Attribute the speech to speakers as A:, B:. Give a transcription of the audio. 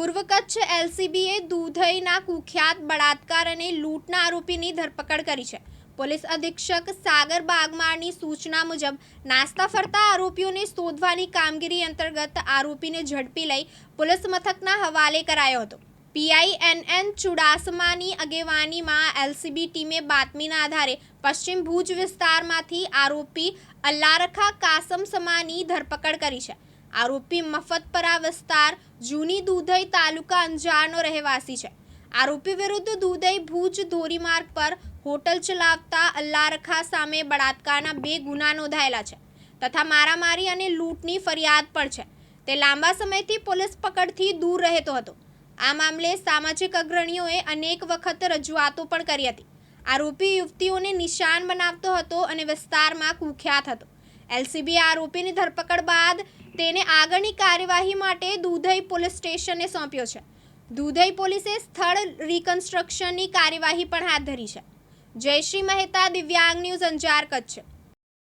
A: પૂર્વ કચ્છ એલસીબીએ દૂધઈના કુખ્યાત બળાત્કાર અને લૂંટના આરોપીની ધરપકડ કરી છે. પોલીસ અધિક્ષક સાગર બાગમારની સૂચના મુજબ, નાસ્તા ફરતા આરોપીઓને શોધવાની કામગીરી અંતર્ગત આરોપીને ઝડપી લઈ પોલીસ મથકના હવાલે કરાયો હતો. પીઆઈ એન એન ચુડાસમાની આગેવાનીમાં એલસીબી ટીમે બાતમીના આધારે પશ્ચિમ ભુજ વિસ્તારમાંથી આરોપી અલ્લારખા કાસમ સમાની ધરપકડ કરી છે. આરોપી મફતપરા વિસ્તાર જૂની દૂધઈ તાલુકા અંજારનો રહેવાસી છે. આરોપી વિરુદ્ધ દૂધઈ ભુજ ધોરીમાર્ગ પર હોટલ ચલાવતા અલ્લારખા સામે બળાત્કારના બે ગુના નોંધાયેલા છે તથા મારામારી અને લૂંટની ફરિયાદ પણ છે. તે લાંબા સમયથી પોલીસ પકડથી દૂર રહેતો હતો. આ મામલે સામાજિક અગ્રણીઓએ અનેક વખત રજૂઆતો પણ કરી હતી. આરોપી યુવતીઓને નિશાન બનાવતો હતો અને વિસ્તારમાં કુખ્યાત હતો. એલસીબી આરોપીની ધરપકડ બાદ તેને આગળની કાર્યવાહી માટે દુધઈ પોલીસ સ્ટેશને સોંપ્યો છે. દુધઈ પોલીસે સ્થળ રિકન્સ્ટ્રક્શનની કાર્યવાહી પણ હાથ ધરી છે. જયશ્રી મહેતા, દિવ્યાંગ ન્યૂઝ અંજાર, કચ્છ.